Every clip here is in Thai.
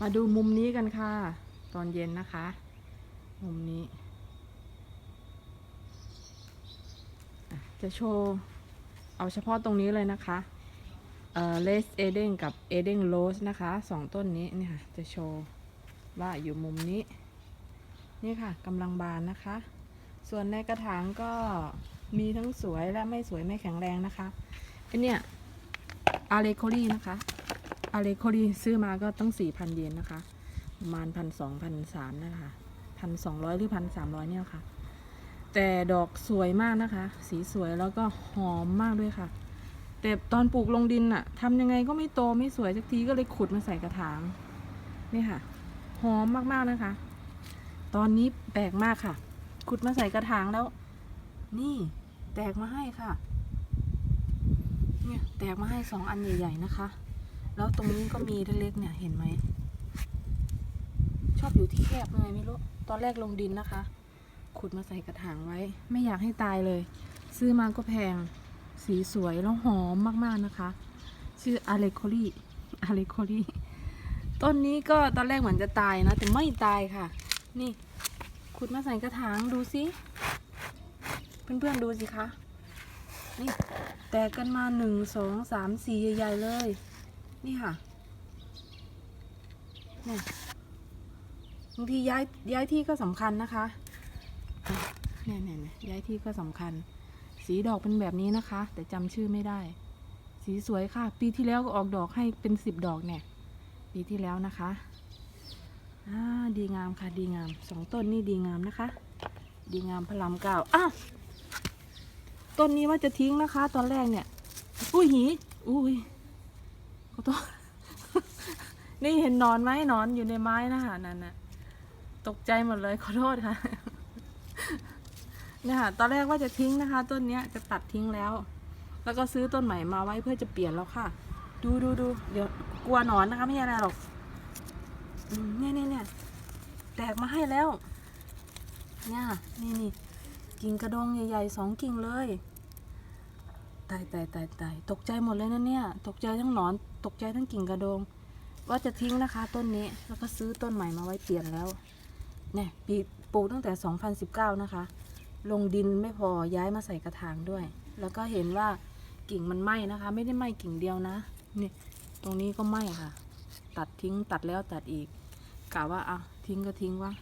มาดูมุมนี้กันค่ะ ตอนเย็นนะคะ มุมนี้ จะโชว์ เอาเฉพาะตรงนี้เลยนะคะเออเลสเอเดงกับเอเดงโรสนะคะสองต้นนี้เนี่ยค่ะจะโชว์ว่าอยู่มุมนี้ นี่ค่ะกำลังบานนะคะ ส่วนในกระถางก็มีทั้งสวยและไม่สวยไม่แข็งแรงนะคะไอเนี่ยอาเลโคลีนะคะ อาเลโคลีซื้อมาก็ตั้งสี่พันเยนนะคะประมาณพันสองพันสามนะคะพันสองร้อยหรือพันสามร้อยเนี่ยค่ะ แต่ดอกสวยมากนะคะ สีสวยแล้วก็หอมมากด้วยค่ะ แต่ตอนปลูกลงดินอะทำยังไงก็ไม่โตไม่สวยสักทีก็เลยขุดมาใส่กระถางนี่ค่ะ หอมมากๆนะคะ ตอนนี้แปลกมากค่ะ ขุดมาใส่กระถางแล้ว นี่แตกมาให้ค่ะ เนี่ยแตกมาให้สองอันใหญ่ ๆ นะคะ แล้วตรงนี้ก็มีเล็กๆเนี่ยเห็นไหม ชอบอยู่ที่แคบยังไงไม่รู้ ตอนแรกลงดินนะคะ ขุดมาใส่กระถางไว้ ไม่อยากให้ตายเลย ซื้อมาก็แพง สีสวยแล้วหอมมากๆนะคะ ชื่ออาเลโคลีอาเลโคลีต้นนี้ก็ตอนแรกเหมือนจะตายนะ แต่ไม่ตายค่ะ นี่ ขุดมาใส่กระถางดูสิ เพื่อนๆดูสิคะ นี่ แตกกันมาหนึ่งสองสามสี่ใหญ่ๆเลย นี่ค่ะเนี่ยบางทีย้ายย้ายที่ก็สำคัญนะคะอะเนี่ยเนี่ยเนี่ยย้ายที่ก็สำคัญ สีดอกเป็นแบบนี้นะคะ แต่จำชื่อไม่ได้ สีสวยค่ะ ปีที่แล้วก็ออกดอกให้เป็นสิบดอกเนี่ย ปีที่แล้วนะคะอ่าดีงามค่ะ ดีงามสองต้นนี่ดีงามนะคะ ดีงามพระรามเก้าอ้าวต้นนี้ว่าจะทิ้งนะคะ ตอนแรกเนี่ย อุ้ยหีอุ้ย ขอโทษ นี่เห็นนอนไหมนอนอยู่ในไม้นะคะนั่นน่ะ ตกใจหมดเลยขอโทษค่ะเนี่ยค่ะ ตอนแรกว่าจะทิ้งนะคะ ต้นเนี้ยจะตัดทิ้งแล้ว แล้วก็ซื้อต้นใหม่มาไว้เพื่อจะเปลี่ยนแล้วค่ะ ดูดูดูเดี๋ยวกลัวหนอนนะคะ ไม่ใช่อะไรหรอกเนี่ยเนี่ยเนี่ยแตกมาให้แล้ว เนี่ยนี่นี่กิ่งกระดองใหญ่ๆสองกิ่งเลยตายตายตายตายตกใจหมดเลยนะเนี่ย ตกใจทั้งหนอน ตกใจทั้งกิ่งกระดองว่าจะทิ้งนะคะต้นนี้แล้วก็ซื้อต้นใหม่มาไว้เปลี่ยนแล้วเนี่ยปีปลูกตั้งแต่ 2019 นะคะ ลงดินไม่พอย้ายมาใส่กระถางด้วย แล้วก็เห็นว่ากิ่งมันไหม้นะคะ ไม่ได้ไหม้กิ่งเดียวนะนี่ตรงนี้ก็ไหม้ค่ะ ตัดทิ้งตัดแล้วตัดอีกกะว่าอะทิ้งก็ทิ้งวะ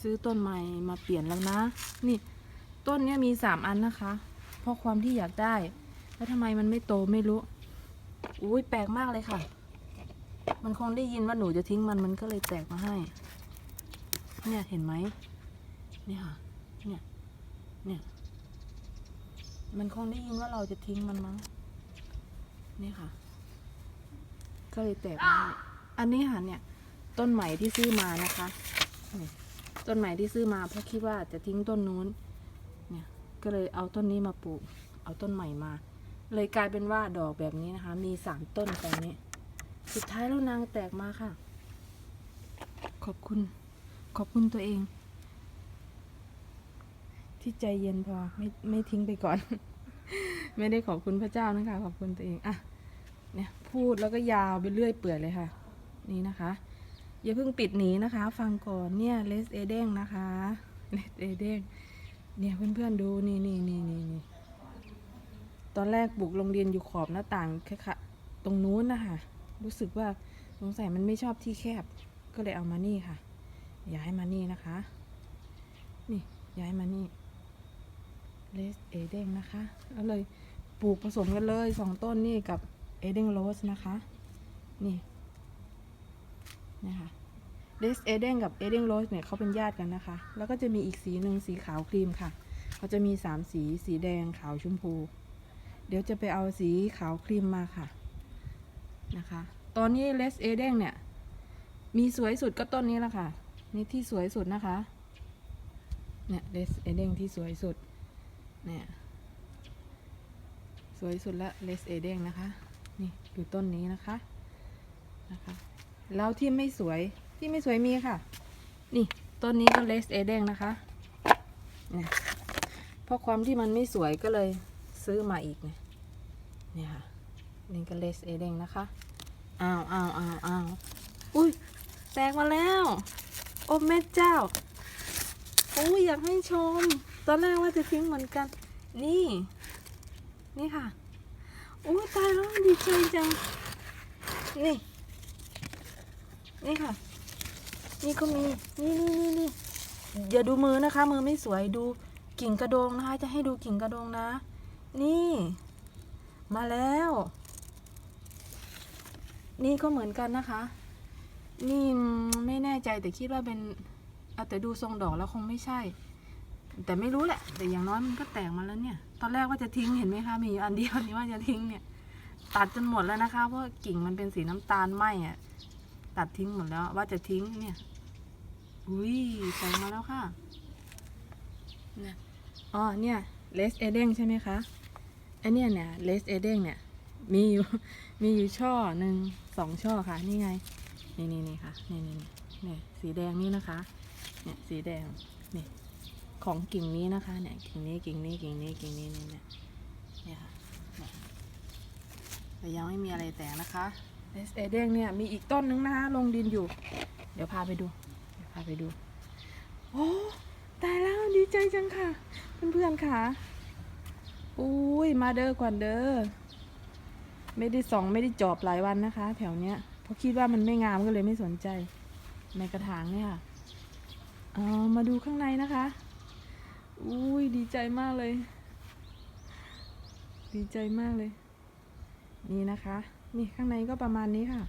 ซื้อต้นใหม่มาเปลี่ยนแล้วนะ นี่ต้นเนี้ยมีสามอันนะคะ เพราะความที่อยากได้ แล้วทำไมมันไม่โตไม่รู้ อุ้ยแปลกมากเลยค่ะ มันคงได้ยินว่าหนูจะทิ้งมันมันก็เลยแตกมาให้ เนี่ยเห็นไหมเนี่ยค่ะ เนี่ย เนี่ย มันคงได้ยินว่าเราจะทิ้งมันมั้ง นี่ค่ะ ก็เลยแตกมาให้อันนี้ค่ะเนี่ย ต้นใหม่ที่ซื้อมานะคะต้นใหม่ที่ซื้อมาเพราะคิดว่าจะทิ้งต้นนู้น เนี่ย ก็เลยเอาต้นนี้มาปลูก เอาต้นใหม่มา เลยกลายเป็นว่าดอกแบบนี้นะคะ มีสามต้นตอนนี้ สุดท้ายแล้วนางแตกมาค่ะ ขอบคุณ ขอบคุณตัวเอง ที่ใจเย็นพอไม่ไม่ทิ้งไปก่อน ไม่ได้ขอบคุณพระเจ้านะคะ ขอบคุณตัวเองอะเนี่ยพูดแล้วก็ยาวไปเรื่อยเปื่อยเลยค่ะ นี่นะคะ อย่าเพิ่งปิดหนีนะคะ ฟังก่อนเนี่ยเลสเอเด้งนะคะเลสเอเด้งเนี่ยเพื่อนๆดูนี่นี่นี่นี่ ตอนแรกปลูกลงเรียนอยู่ขอบหน้าต่างแค่ค่ะตรงนู้นนะคะรู้สึกว่าสงสัยมันไม่ชอบที่แคบ ก็เลยเอามานี่ค่ะ ย้ายมานี่นะคะ นี่ย้ายมานี่เลสเอเดงนะคะแล้วเลยปลูกผสมกันเลยสองต้นนี่กับเอเดงโรสนะคะ นี่นะคะเลสเอเดงกับเอเดงโรสเนี่ยเขาเป็นญาติกันนะคะ แล้วก็จะมีอีกสีหนึ่งสีขาวครีมค่ะเขาจะมีสามสีสีแดงขาวชมพู เดี๋ยวจะไปเอาสีขาวครีมมาค่ะนะคะ ตอนนี้เลสเอเดงเนี่ย มีสวยสุดก็ต้นนี้แหละค่ะ นี่ที่สวยสุดนะคะ เนี่ยเลสเอเดงที่สวยสุด เนี่ย สวยสุดละเลสเอเดงนะคะ นี่อยู่ต้นนี้นะคะนะคะ แล้วที่ไม่สวยที่ไม่สวยมีค่ะ นี่ต้นนี้ก็เลสเอเดงนะคะเนี่ยเพราะความที่มันไม่สวยก็เลย ซื้อมาอีกเนี่ยเนี่ยค่ะนี่ก็เลสเอเดงนะคะอ้าวอ้าวอ้าวอ้าวอุ้ยแตกมาแล้ว โอ้แม่เจ้าโอ้ยอยากให้ชม ตอนแรกว่าจะทิ้งเหมือนกัน นี่ นี่ค่ะโอ้ยตายแล้วดีใจจัง นี่ นี่ค่ะ นี่ก็มี นี่นี่นี่นี่อย่าดูมือนะคะ มือไม่สวยดูกิ่งกระโดงนะคะ จะให้ดูกิ่งกระโดงนะ นี่ มาแล้ว นี่ก็เหมือนกันนะคะ นี่ไม่แน่ใจแต่คิดว่าเป็นเอาแต่ดูทรงดอกแล้วคงไม่ใช่ แต่ไม่รู้แหละ แต่อย่างน้อยมันก็แตกมาแล้วเนี่ย ตอนแรกว่าจะทิ้งเห็นไหมคะมีอยู่อันเดียวนี่ว่าจะทิ้งเนี่ย ตัดจนหมดแล้วนะคะ เพราะกิ่งมันเป็นสีน้ำตาลไหมอะตัดทิ้งหมดแล้วว่าจะทิ้งเนี่ยอุ้ยแตกมาแล้วค่ะเนี่ยอ๋อเนี่ยเลสเอเดงใช่ไหมคะ ไอเนี่ยเนี่ยเลสเอเดงเนี่ย มีอยู่มีอยู่ช่อหนึ่งสองช่อค่ะ นี่ไง นี่นี่นี่ค่ะนี่นี่นี่นี่สีแดงนี่นะคะ เนี่ยสีแดง นี่ ของกิ่งนี้นะคะ เนี่ยกิ่งนี้กิ่งนี้กิ่งนี้กิ่งนี้นี่เนี่ยเนี่ยค่ะแต่ยังไม่มีอะไรแตกนะคะเลสเอเดงเนี่ยมีอีกต้นนึงนะคะลงดินอยู่ เดี๋ยวพาไปดู เดี๋ยวพาไปดู โอ้ ตายแล้วดีใจจังค่ะ เพื่อนๆค่ะ อุ้ยมาเด้อก่อนเด้อไม่ได้ส่องไม่ได้จอบหลายวันนะคะ แถวเนี้ยเพราะคิดว่ามันไม่งามก็เลยไม่สนใจ ในกระถางเนี่ยค่ะเอามาดูข้างในนะคะ อุ้ยดีใจมากเลย ดีใจมากเลย นี่นะคะ นี่ข้างในก็ประมาณนี้ค่ะ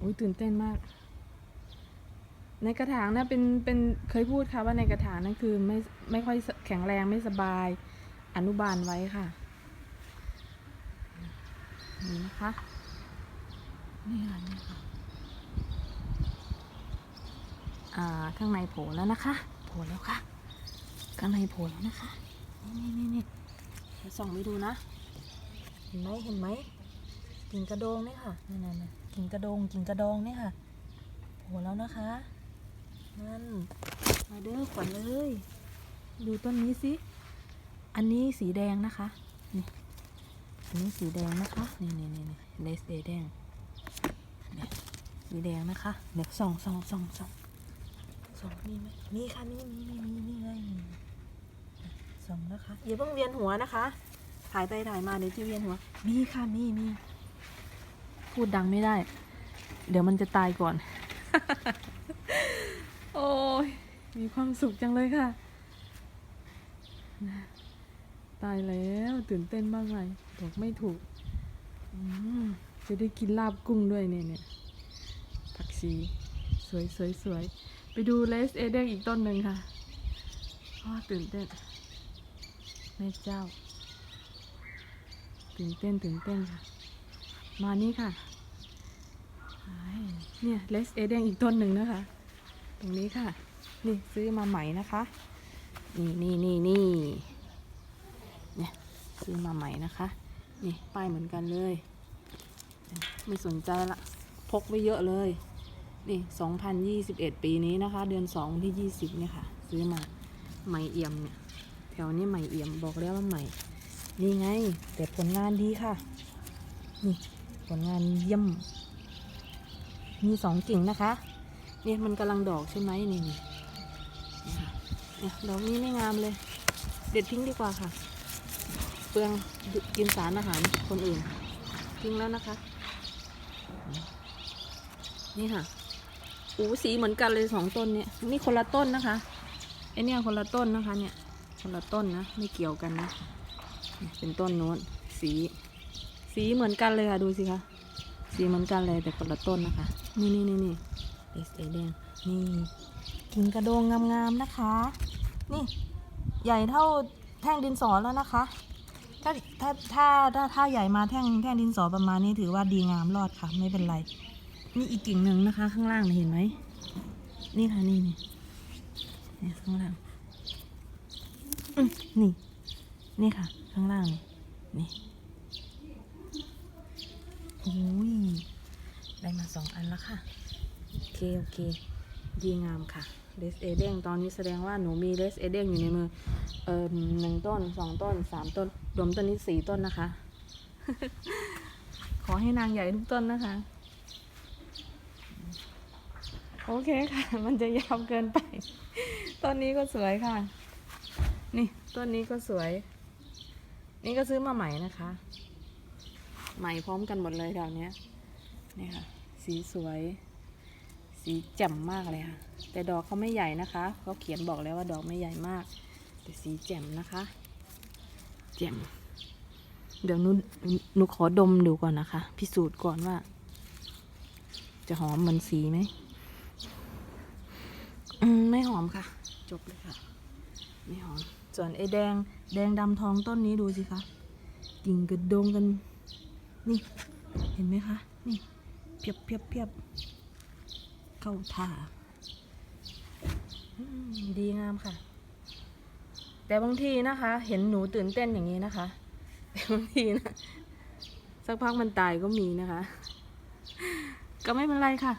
อุ้ยตื่นเต้นมาก ในกระถางนะเป็นเป็นเคยพูดค่ะว่าในกระถางนั่นคือไม่ไม่ค่อยแข็งแรงไม่สบายอนุบาลไว้ค่ะนี่นะคะนี่ค่ะนี่ค่ะอ่าข้างในโผล่แล้วนะคะโผล่แล้วค่ะข้างในโผล่แล้วนะคะ นี่นี่นี่เดี๋ยวส่องไปดูนะ เห็นไหมเห็นไหมกิ่งกระโดงนี่ค่ะนั่นนั่กิ่งกระโดงกิ่งกระดองนี่ค่ะโผล่แล้วนะคะ นั่นมาเด้อขวัญเลย ดูต้นนี้สิ อันนี้สีแดงนะคะ นี่ อันนี้สีแดงนะคะ นี่นี่นี่นี่เลสเอแดงเนี่ยสีแดงนะคะ เดี๋ยวส่องส่องส่องส่องส่องมีไหมมีค่ะ มีมีมีมีนี่ไงส่องนะคะ อย่าเพิ่งเวียนหัวนะคะ ถ่ายไปถ่ายมาเดี๋ยวจะเวียนหัว มีค่ะ มีมี พูดดังไม่ได้ เดี๋ยวมันจะตายก่อน อ้ยมีความสุขจังเลยค่ะ ตายแล้วตื่นเต้นมากเลยบอกไม่ถูก จะได้กินลาบกุ้งด้วยเนี่ยเนี่ยผักชีสวยสวยสวยไปดูเลสเอเดงอีกต้นหนึ่งค่ะอ้อตื่นเต้นแม่เจ้า ตื่นเต้นตื่นเต้นค่ะ มานี่ค่ะเนี่ยเลสเอเดงอีกต้นหนึ่งนะคะ ตรงนี้ค่ะ นี่ซื้อมาใหม่นะคะ นี่นี่นี่นี่เนี่ยซื้อมาใหม่นะคะ นี่ป้ายเหมือนกันเลย ไม่สนใจละ พกไว้เยอะเลย นี่2021ปีนี้นะคะ เดือน2วันที่20เนี่ยค่ะ ซื้อมาใหม่เอี่ยมเนี่ย แถวนี้ใหม่เอี่ยมบอกแล้วว่าใหม่ นี่ไง แต่ผลงานดีค่ะ นี่ผลงานเยี่ยม มีสองกิ่งนะคะ เนี่ยมันกำลังดอกใช่ไหมนี่นี่ดอกนี้ไม่งามเลย เด็ดทิ้งดีกว่าค่ะ เปลืองกินสารอาหารคนอื่น ทิ้งแล้วนะคะ นี่ค่ะอูสีเหมือนกันเลยสองต้นเนี่ย นี่คนละต้นนะคะไอเนี่ยคนละต้นนะคะ เนี่ย คนละต้นนะไม่เกี่ยวกันนะเนี่ยเป็นต้นโน้นสี สีเหมือนกันเลยค่ะดูสิคะสีเหมือนกันเลยแต่คนละต้นนะคะ นี่นี่นี่นี่ เอสเอแดงนี่กิ่งกระโดงงามๆนะคะ นี่ใหญ่เท่าแท่งดินสอแล้วนะคะ ถ้าถ้าถ้าถ้าถ้าใหญ่มาแท่งแท่งดินสอประมาณนี้ถือว่าดีงามรอดค่ะ ไม่เป็นไร นี่อีกกิ่งหนึ่งนะคะ ข้างล่างเห็นไหมนี่ค่ะนี่นี่นี่ข้างล่างนี่นี่ค่ะ ข้างล่างนี่นี่โอ้ยได้มาสองอันแล้วค่ะ เคโอเค ดีงามค่ะเลสเอเด้งตอนนี้แสดงว่าหนูมีเลสเอเด้งอยู่ในมือ เอ่อหนึ่งต้นสองต้นสามต้น รวมต้นนี้สี่ต้นนะคะ ขอให้นางใหญ่ทุกต้นนะคะ โอเคค่ะ มันจะยาวเกินไป ต้นนี้ก็สวยค่ะ นี่ต้นนี้ก็สวย นี่ก็ซื้อมาใหม่นะคะ ใหม่พร้อมกันหมดเลยแถวนี้นี่ค่ะ สีสวย สีแจ่มมากเลยค่ะ แต่ดอกเขาไม่ใหญ่นะคะเขาเขียนบอกแล้วว่าดอกไม่ใหญ่มาก แต่สีแจ่มนะคะ แจ่ม เดี๋ยวนุหนูขอดมดูก่อนนะคะ พิสูจน์ก่อนว่า จะหอมเหมือนสีไหมอืมไม่หอมค่ะ จบเลยค่ะ ไม่หอม ส่วนไอ้แดง แดงดำทองต้นนี้ดูสิคะกิ่งกระโดงกัน นี่ เห็นไหมคะ นี่เพียบเพียบเพียบ เข้าท่าดีงามค่ะ แต่บางทีนะคะ เห็นหนูตื่นเต้นอย่างนี้นะคะแต่บางทีนะสักพักมันตายก็มีนะคะ ก็ไม่เป็นไรค่ะ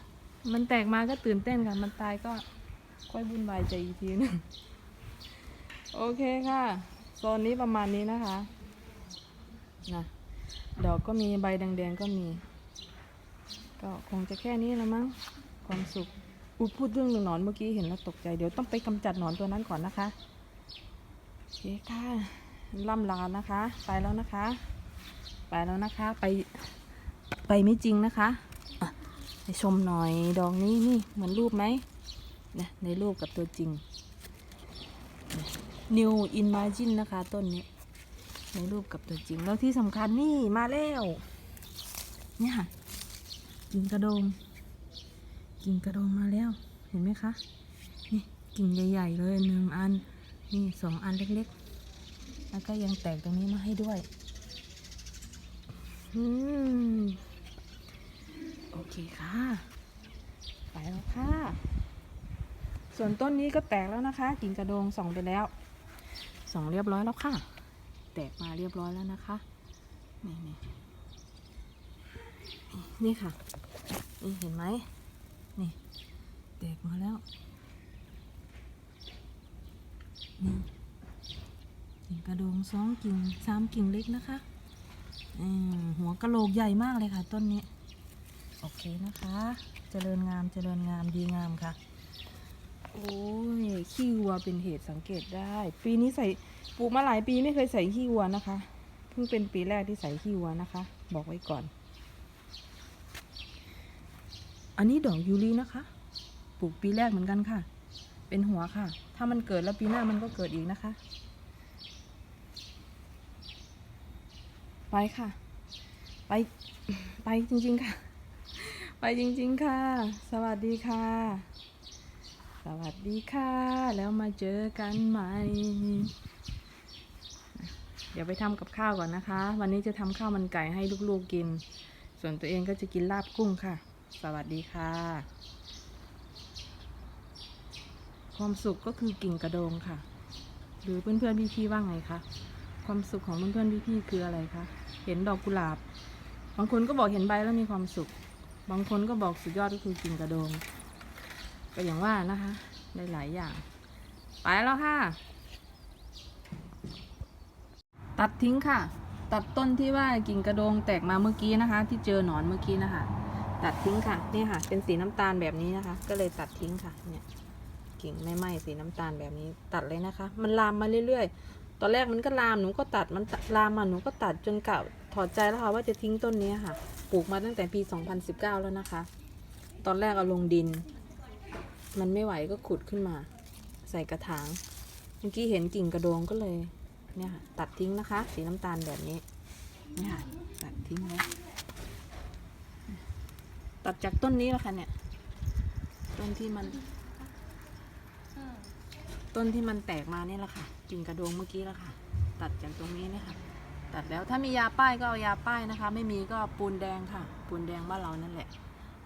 มันแตกมาก็ตื่นเต้นค่ะ มันตายก็ค่อยบุญวายใจอีกทีหนึงโอเคค่ะโซนนี้ประมาณนี้นะคะนะดอกก็มีใบแดงๆก็มี ก็คงจะแค่นี้ละมั้ง ความสุขอุยพูดเรื่องหนอนเมื่อกี้เห็นแล้วตกใจเดี๋ยวต้องไปกำจัดหนอนตัวนั้นก่อนนะคะโอเคค่ะล่ำลานะคะ ไปแล้วนะคะ ไปแล้วนะคะ ไปไปไม่จริงนะคะไปชมหน่อยดอกนี้นี่เหมือนรูปไหมนะในรูปกับตัวจริง New Imagine นะคะต้นนี้ในรูปกับตัวจริง แล้วที่สำคัญนี่มาแล้ว เนี่ยค่ะกิ่งกระโดง กิ่งกระโดงมาแล้ว เห็นไหมคะ นี่กิ่งใหญ่ๆเลยหนึ่งอัน นี่สองอันเล็กๆ แล้วก็ยังแตกตรงนี้มาให้ด้วย อืม โอเคค่ะ ไปแล้วค่ะ ส่วนต้นนี้ก็แตกแล้วนะคะ กิ่งกระโดงส่องไปแล้ว ส่องเรียบร้อยแล้วค่ะ แตกมาเรียบร้อยแล้วนะคะ นี่นี่นี่ค่ะ นี่เห็นไหม นี่แตกมาแล้ว นี่กิ่งกระโดงสองกิ่งสามกิ่งเล็กนะคะหัวกะโหลกใหญ่มากเลยค่ะ ต้นนี้ โอเคนะคะ เจริญงามเจริญงามดีงามค่ะ โอ้ย ขี้วัวเป็นเหตุสังเกตได้ ปีนี้ใส่ปลูกมาหลายปีไม่เคยใส่ขี้วัวนะคะ เพิ่งเป็นปีแรกที่ใส่ขี้วัวนะคะ บอกไว้ก่อน อันนี้ดอกยูรินะคะ ปลูกปีแรกเหมือนกันค่ะ เป็นหัวค่ะ ถ้ามันเกิดแล้วปีหน้ามันก็เกิดอีกนะคะ ไปค่ะ ไปไปจริงๆค่ะ ไปจริงๆค่ะ สวัสดีค่ะ สวัสดีค่ะ แล้วมาเจอกันใหม่เดี๋ยวไปทำกับข้าวก่อนนะคะ วันนี้จะทำข้าวมันไก่ให้ลูกๆกิน ส่วนตัวเองก็จะกินลาบกุ้งค่ะ สวัสดีค่ะ ความสุขก็คือกิ่งกระโดงค่ะ หรือเพื่อนๆพี่ๆว่าไงคะ ความสุขของเพื่อนๆพี่ๆคืออะไรคะ เห็นดอกกุหลาบ บางคนก็บอกเห็นใบแล้วมีความสุข บางคนก็บอกสุดยอดก็คือกิ่งกระโดง ก็อย่างว่านะคะ ได้หลายอย่าง ไปแล้วค่ะ ตัดทิ้งค่ะ ตัดต้นที่ว่ากิ่งกระโดงแตกมาเมื่อกี้นะคะ ที่เจอหนอนเมื่อกี้นะคะ ตัดทิ้งค่ะนี่ค่ะ เป็นสีน้ำตาลแบบนี้นะคะ ก็เลยตัดทิ้งค่ะเนี่ยกิ่งไม่ไหม้สีน้ำตาลแบบนี้ตัดเลยนะคะ มันลามมาเรื่อยๆ ตอนแรกมันก็ลามหนูก็ตัดมันลามมาหนูก็ตัดจนกะถอดใจแล้วค่ะว่าจะทิ้งต้นนี้ค่ะ ปลูกมาตั้งแต่ปี 2019 แล้วนะคะ ตอนแรกเอาลงดิน มันไม่ไหวก็ขุดขึ้นมา ใส่กระถาง เมื่อกี้เห็นกิ่งกระโดงก็เลยเนี่ยค่ะตัดทิ้งนะคะ สีน้ำตาลแบบนี้เนี่ยค่ะตัดทิ้งแล้ว ตัดจากต้นนี้แล้วค่ะเนี่ย ต้นที่มัน ต้นที่มันแตกมานี่แหละค่ะกิ่งกระโดงเมื่อกี้แล้วค่ะ ตัดจากตรงนี้นี่ค่ะตัดแล้วถ้ามียาป้ายก็เอายาป้ายนะคะ ไม่มีก็ปูนแดงค่ะ ปูนแดงบ้านเรานั่นแหละ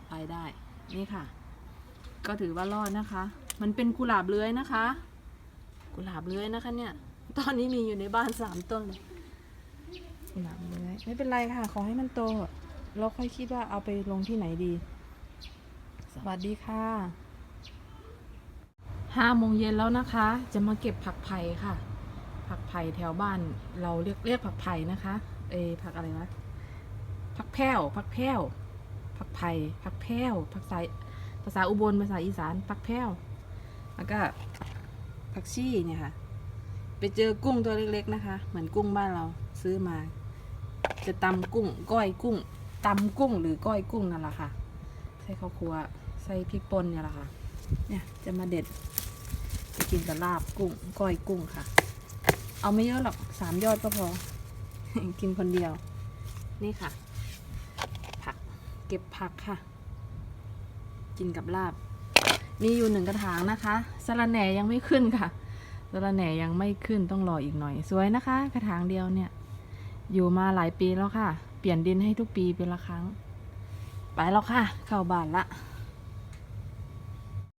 ไปได้นี่ค่ะ ก็ถือว่ารอดนะคะ มันเป็นกุหลาบเลื้อยนะคะ กุหลาบเลื้อยนะคะ เนี่ย ตอนนี้มีอยู่ในบ้านสามต้นกุหลาบเลื้อยไม่เป็นไรค่ะ ขอให้มันโต เราค่อยคิดว่าเอาไปลงที่ไหนดี สวัสดีค่ะห้าโมงเย็นแล้วนะคะ จะมาเก็บผักไผ่ค่ะ ผักไผ่แถวบ้าน เราเรียกเรียกผักไผ่นะคะ เอผักอะไรวะผักแพ้วผักแพ้วผักไผ่ผักแพ้วผักไสภาษาอุบลภาษาอีสานผักแพ้วแล้วก็ผักชีเนี่ยค่ะ ไปเจอกุ้งตัวเล็กๆนะคะ เหมือนกุ้งบ้านเราซื้อมา จะตำกุ้ง ก้อยกุ้ง ตำกุ้งหรือก้อยกุ้งนั่นแหละค่ะ ใส่ข้าวคั่วใส่พริกป่นเนี่ยแหละค่ะ เนี่ยจะมาเด็ดไปกินกับลาบกุ้งก้อยกุ้งค่ะ เอาไม่เยอะหรอกสามยอดก็พอ กินคนเดียว นี่ค่ะ ผักเก็บผักค่ะ กินกับลาบ มีอยู่หนึ่งกระถางนะคะสะระแหน่ยังไม่ขึ้นค่ะสะระแหน่ยังไม่ขึ้นต้องรออีกหน่อย สวยนะคะ กระถางเดียวเนี่ย อยู่มาหลายปีแล้วค่ะ เปลี่ยนดินให้ทุกปีเป็นละครั้ง ไปแล้วค่ะ เข้าบ้านละ